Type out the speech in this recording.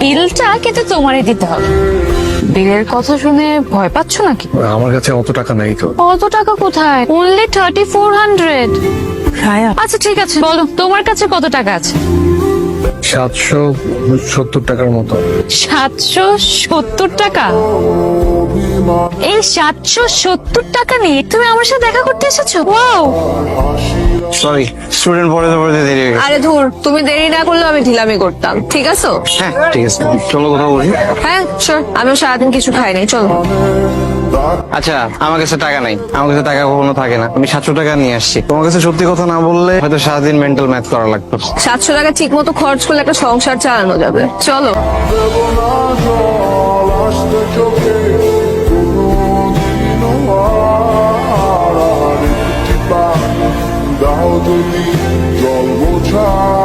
বিলটা কিন্তু তোমারই দিতে হবে। বিলের কথা শুনে ভয় পাচ্ছ নাকি? আমার কাছে অত টাকা নাই তো। অত টাকা কোথায়? অনলি থার্টি ফোর হান্ড্রেড আচ্ছা ঠিক আছে বলো তোমার কাছে কত টাকা আছে? সাতশো সত্তর টাকার মতো। সাতশো সত্তর টাকা? সাতশো সত্তর টাকা নিয়ে তুমি আমার সাথে দেখা করতে এসেছ? ওয়াও সরি স্টুডেন্ট পড়াতে পড়াতে দেরি হয়ে গেছে। আরে ধুর তুমি দেরি না করলেও আমি ঢিলামি করতাম ঠিক আছে? হ্যাঁ ঠিক আছে। চলো কোথাও বলি। হ্যাঁ শিওর আমিও সারাদিন কিছু খাই নাই চলো। আচ্ছা আমার কাছে টাকা নাই। আমার কাছে টাকা কখনো থাকে না। আমি সাতশো টাকা নিয়ে আসছি। তোমার কাছে সত্যি কথা না বললে হয়তো সারাদিন মেন্টাল ম্যাথ করা লাগতো। সাতশো টাকা ঠিক মতো খরচ করলে একটা সংসার চালানো যাবে। চলো। জল বোঝা